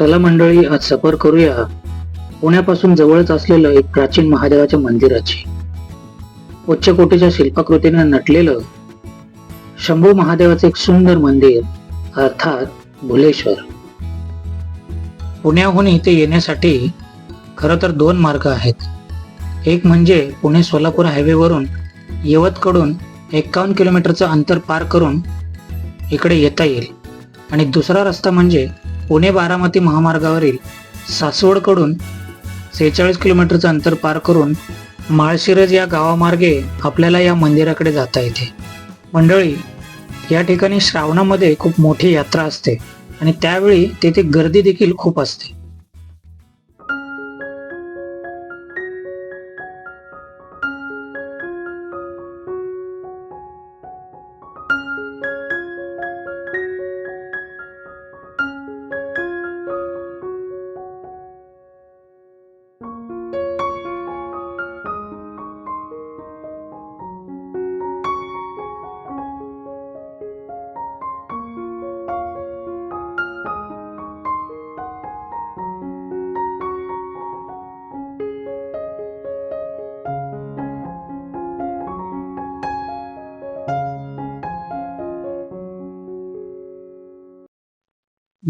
चला मंडळी आज सफर करूया. पुण्यापासून जवळच असलेलं एक प्राचीन महादेवाच्या मंदिराची. उच्च कोटीच्या शिल्पाकृतीने नटलेलं शंभू महादेवाचं एक सुंदर मंदिर अर्थात भुलेश्वर. पुण्याहून इथे येण्यासाठी खरं तर दोन मार्ग आहेत. एक म्हणजे पुणे सोलापूर हायवेवरून यवतकडून एक्कावन्न किलोमीटरचं अंतर पार करून इकडे येता येईल. आणि दुसरा रस्ता म्हणजे पुणे बारामती महामार्गावरील सासवडकडून सेहेचाळीस किलोमीटरचं अंतर पार करून माळशिरज या गावामार्गे आपल्याला या मंदिराकडे जाता येते. मंडळी या ठिकाणी श्रावणामध्ये खूप मोठी यात्रा असते आणि त्यावेळी तेथे गर्दी देखील खूप असते.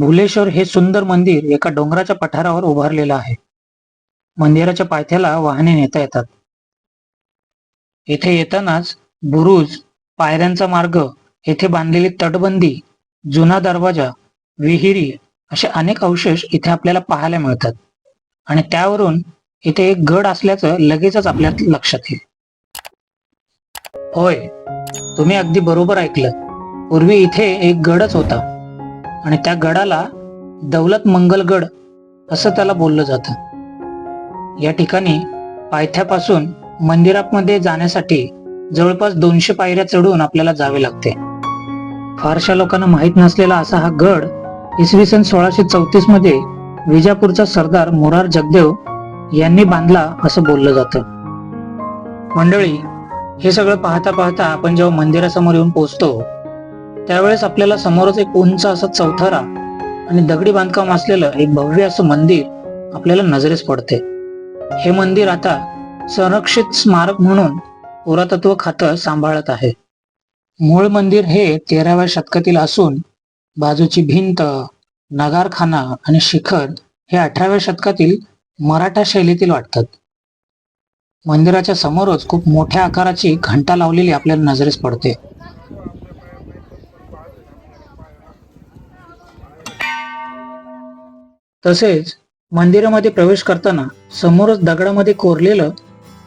भुलेश्वर हे सुंदर मंदिर एका डोंगराच्या पठारावर उभारलेलं आहे. मंदिराच्या पायथ्याला वाहने नेता येतात. येथे येतानाच बुरुज पायऱ्यांचा मार्ग येथे बांधलेली तटबंदी जुना दरवाजा विहिरी असे अनेक अवशेष इथे आपल्याला पाहायला मिळतात. आणि त्यावरून इथे एक गड असल्याचं लगेचच आपल्या लक्षात येईल. होय तुम्ही अगदी बरोबर ऐकलं पूर्वी इथे एक गडच होता. आणि त्या गडाला दौलत मंगलगड असं त्याला बोललं जातं. या ठिकाणी पायथ्यापासून मंदिरामध्ये जाण्यासाठी जवळपास दोनशे पायऱ्या चढून आपल्याला जावे लागते. फारशा लोकांना माहीत नसलेला असा हा गड इसवी सन सोळाशे चौतीसमध्ये विजापूरचा सरदार मोरार जगदेव यांनी बांधला असं बोललं जातं. मंडळी हे सगळं पाहता पाहता आपण जेव्हा मंदिरासमोर येऊन पोहोचतो त्यावेळेस आपल्याला समोरच एक उंच असं चौथरा आणि दगडी बांधकाम असलेलं एक भव्य असं मंदिर आपल्याला नजरेस पडते. हे मंदिर आता संरक्षित स्मारक म्हणून पुरातत्व खातं सांभाळत आहे. मूळ मंदिर हे तेराव्या शतकातील असून बाजूची भिंत नगारखाना आणि शिखर हे अठराव्या शतकातील मराठा शैलीतील वाटतात. मंदिराच्या समोरच खूप मोठ्या आकाराची घंटा लावलेली आपल्याला नजरेस पडते. तसेच मंदिरामध्ये प्रवेश करताना समोरच दगडामध्ये कोरलेलं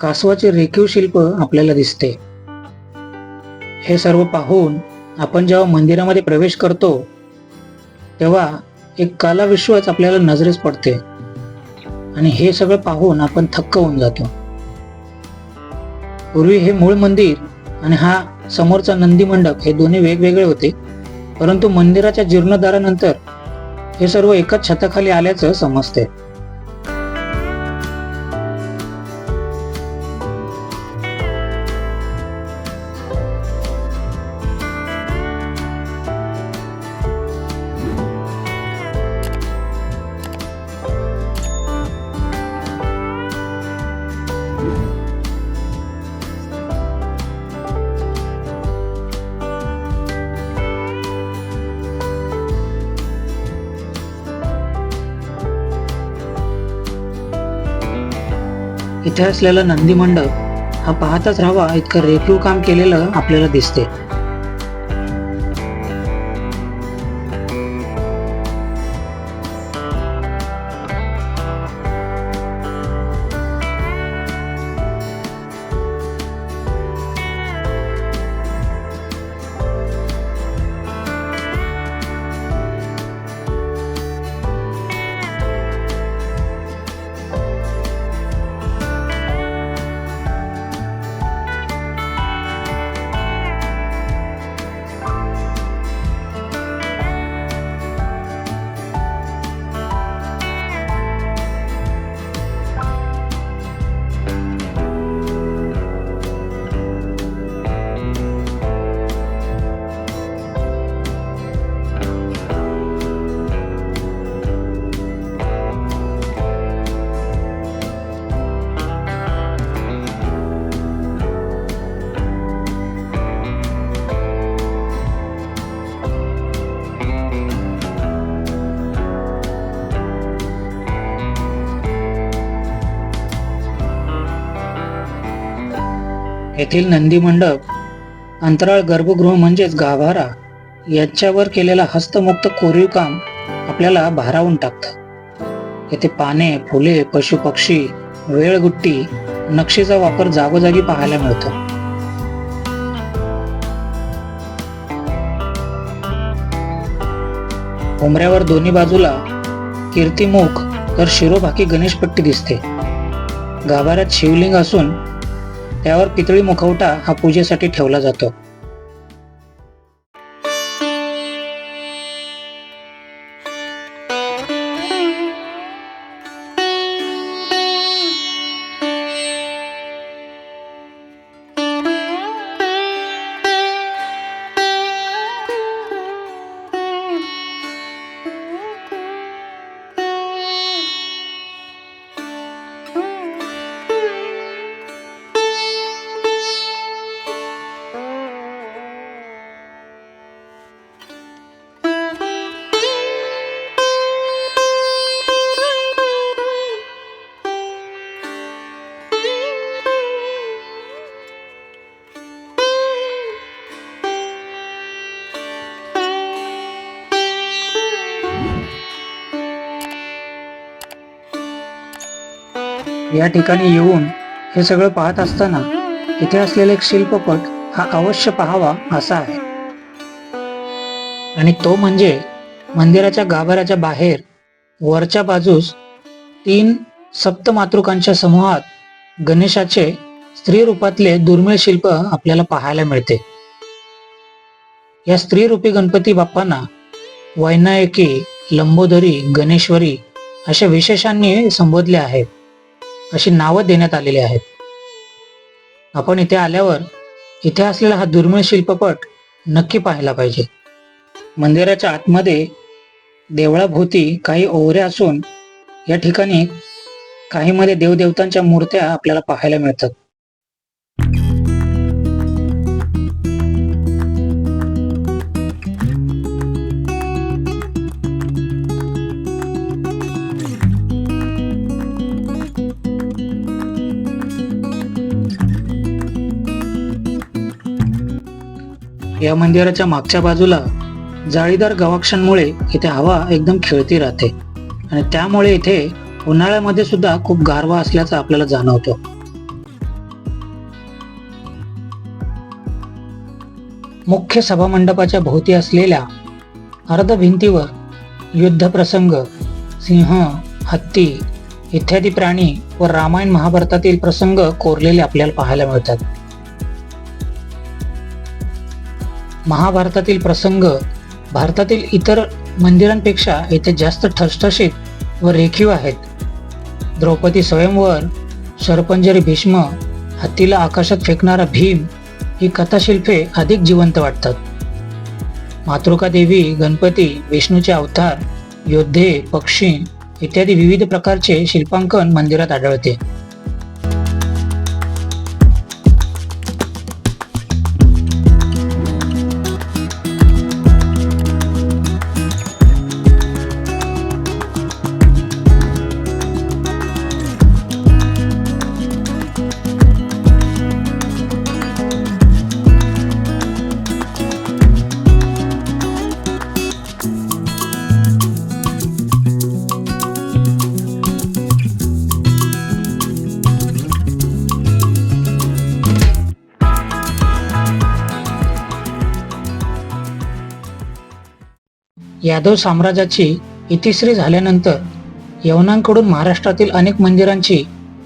कासवाचे रेखीव शिल्प आपल्याला दिसते. हे सर्व पाहून आपण जेव्हा मंदिरामध्ये प्रवेश करतो तेव्हा एक कलाविश्वच आपल्याला नजरेस पडते. आणि हे सगळं पाहून आपण थक्क होऊन जातो. पूर्वी हे मूळ मंदिर आणि हा समोरचा नंदी मंडप हे दोन्ही वेगवेगळे होते. परंतु मंदिराच्या जीर्णोद्धारानंतर हे सर्व एकाच छताखाली आल्याचं समजते इथे असलेला नंदी मंडप हा पाहताच राहावा इतकं रेखीव काम केलेलं आपल्याला दिसते येथील नंदी मंडप अंतराळ गर्भगृह म्हणजेच गाभारा याच्यावर केलेला हस्तमुक्त कोरीव काम आपल्याला भारावून टाकतं. येथे पाने फुले पशु पक्षी वेळगुट्टी नक्षीचा वापर जागोजागी पाहायला मिळतो. उमऱ्यावर दोन्ही बाजूला कीर्तिमुख तर शिरोभाकी गणेशपट्टी दिसते. गाभाऱ्यात शिवलिंग असून त्यावर पितळी मुखवटा हा पूजेसाठी ठेवला जातो. या ठिकाणी येऊन हे सगळं पाहत असताना इथे असलेला एक शिल्पपट हा अवश्य पाहावा असा आहे. आणि तो म्हणजे मंदिराच्या गाभाऱ्याच्या बाहेर वरच्या बाजूस तीन सप्तमातृकांच्या समूहात गणेशाचे स्त्री रूपातले दुर्मिळ शिल्प आपल्याला पाहायला मिळते. या स्त्री रूपी गणपती बाप्पांना वैनायकी लंबोदरी गणेश्वरी अशा विशेषांनी संबोधले आहेत. अशी नावं देण्यात आलेली आहेत. आपण इथे आल्यावर इथे असलेला हा दुर्मिळ शिल्पपट नक्की पाहायला पाहिजे. मंदिराच्या आतमध्ये देवळाभोवती काही ओवऱ्या असून या ठिकाणी काहीमध्ये देवदेवतांच्या मूर्त्या आपल्याला पाहायला मिळतात. या मंदिराच्या मागच्या बाजूला जाळीदार गवाक्षांमुळे इथे हवा एकदम खेळती राहते. आणि त्यामुळे इथे उन्हाळ्यामध्ये सुद्धा खूप गारवा असल्याचं आपल्याला जाणवतो. मुख्य सभामंडपाच्या भोवती असलेल्या अर्ध भिंतीवर युद्ध प्रसंग सिंह हत्ती इत्यादी प्राणी व रामायण महाभारतातील प्रसंग कोरलेले आपल्याला पाहायला मिळतात. महाभारतातील प्रसंग भारतातील इतर मंदिरांपेक्षा येथे जास्त ठसठशीत व रेखीव आहेत. द्रौपदी स्वयंवर शरपंजरी भीष्म हत्तीला आकाशात फेकणारा भीम ही कथाशिल्पे अधिक जिवंत वाटतात. मातृका देवी गणपती विष्णूचे अवतार योद्धे पक्षी इत्यादी विविध प्रकारचे शिल्पांकन मंदिरात आढळते. यादव साम्राज्याची इतिश्री झाल्यानंतर यवनांकडून महाराष्ट्रातील अनेक मंदिरांची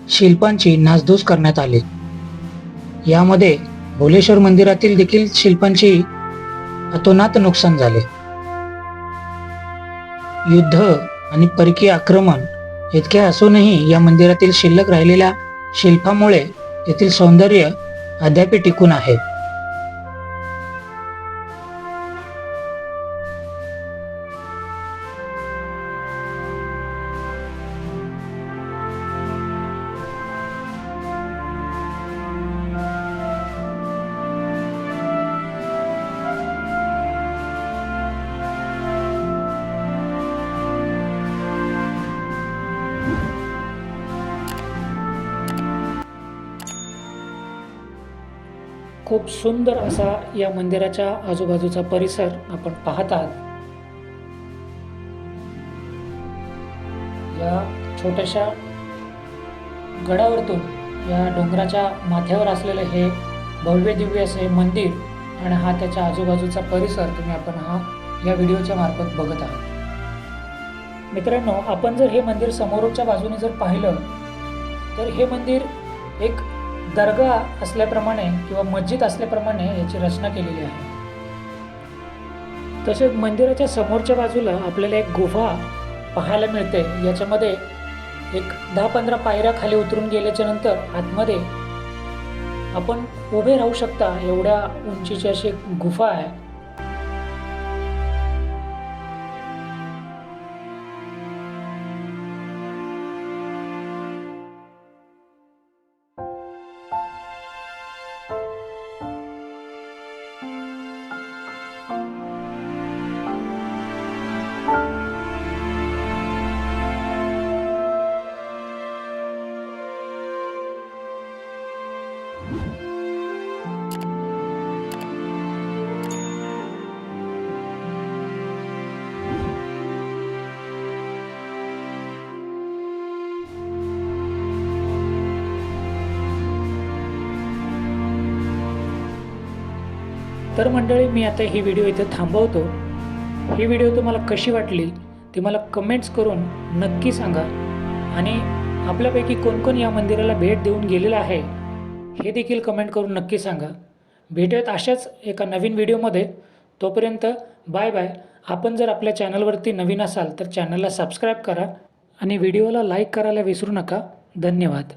शिल्पांची नासधूस करण्यात आली. यामध्ये भोलेश्वर मंदिरातील देखील शिल्पांची अतोनात नुकसान झाले. युद्ध आणि परकीय आक्रमण इतके असूनही या मंदिरातील शिल्लक राहिलेल्या शिल्पामुळे येथील सौंदर्य अद्याप टिकून आहे. खूप सुंदर असा या मंदिराच्या आजूबाजूचा परिसर आपण पाहत आहात. या छोट्याशा गडावरतून या डोंगराच्या माथ्यावर असलेलं हे भव्य दिव्य असे मंदिर आणि हा त्याच्या आजूबाजूचा परिसर तुम्ही आपण हा या व्हिडिओच्या मार्फत बघत आहात. मित्रांनो आपण जर हे मंदिर समोरच्या बाजूने जर पाहिलं तर हे मंदिर एक दर्गा असल्याप्रमाणे किंवा मस्जिद असल्याप्रमाणे याची रचना केलेली आहे. तसेच मंदिराच्या समोरच्या बाजूला आपल्याला एक गुफा पाहायला मिळते. याच्यामध्ये एक दहा पंधरा पायऱ्या खाली उतरून गेल्याच्यानंतर आतमध्ये आपण उभे राहू शकता एवढ्या उंचीची अशी एक गुफा आहे. तर मंडळी मी आता ही व्हिडिओ इथे थांबवतो. ही व्हिडिओ तुम्हाला कशी वाटली ती मला कमेंट्स करून नक्की सांगा. आणि आपल्यापैकी कोण कोण या मंदिराला भेट देऊन गेलेलं आहे हे देखील कमेंट करून नक्की सांगा. भेटूयात अशाच एका नवीन व्हिडिओमध्ये तोपर्यंत बाय बाय आपण जर आपल्या चॅनलवरती नवीन असाल तर चॅनलला सबस्क्राईब करा आणि व्हिडिओला लाईक करायला विसरू नका. धन्यवाद.